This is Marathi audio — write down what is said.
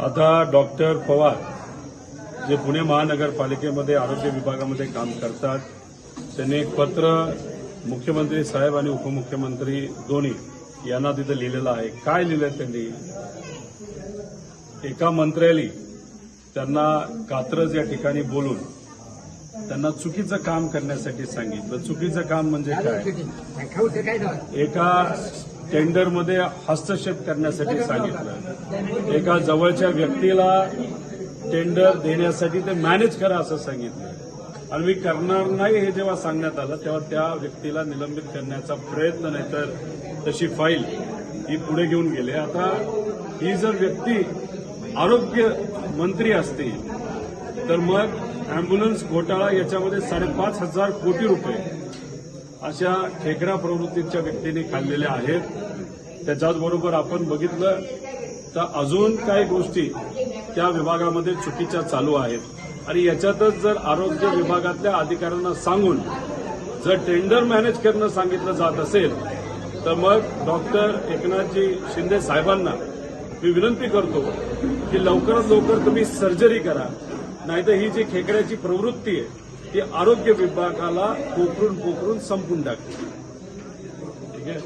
आता डॉक्टर पवार जे पुणे महानगरपालिकेमध्ये आरोग्य विभागामध्ये काम करतात त्यांनी एक पत्र मुख्यमंत्री साहेब आणि उपमुख्यमंत्री दोन्ही यांना तिथं लिहिलेलं आहे. काय लिहिलंय त्यांनी? एका मंत्र्याली त्यांना कात्रज या ठिकाणी बोलून त्यांना चुकीचं काम करण्यासाठी सांगितलं. चुकीचं काम म्हणजे काय? एका टेंडरमध्ये हस्तक्षेप करण्यासाठी सांगितलं. एका जवळच्या व्यक्तीला टेंडर देण्यासाठी ते मॅनेज करा असं सांगितलं. आणि मी करणार नाही हे जेव्हा सांगण्यात आलं तेव्हा त्या व्यक्तीला निलंबित करण्याचा प्रयत्न नाही तर तशी फाईल ही पुढे घेऊन गेले. आता ही जर व्यक्ती आरोग्य मंत्री असतील तर मग अँब्युलन्स घोटाळा याच्यामध्ये साडेपाच हजार कोटी रुपये अशा ठेकरा प्रवृत्तीच्या व्यक्तींनी खाल्लेल्या आहेत. त्याच्याचबरोबर आपण बघितलं तर अजून काही गोष्टी त्या विभागामध्ये चुकीच्या चालू आहेत. आणि याच्यातच जर आरोग्य विभागातल्या अधिकाऱ्यांना सांगून जर टेंडर मॅनेज करणं सांगितलं जात असेल तर मग डॉक्टर एकनाथजी शिंदे साहेबांना मी विनंती करतो की लवकरात लवकर तुम्ही सर्जरी करा. नाहीतर ही जी खेकड्याची प्रवृत्ती आहे ती आरोग्य विभागाला पोखरून पोखरून संपून टाकते ठीक आहे?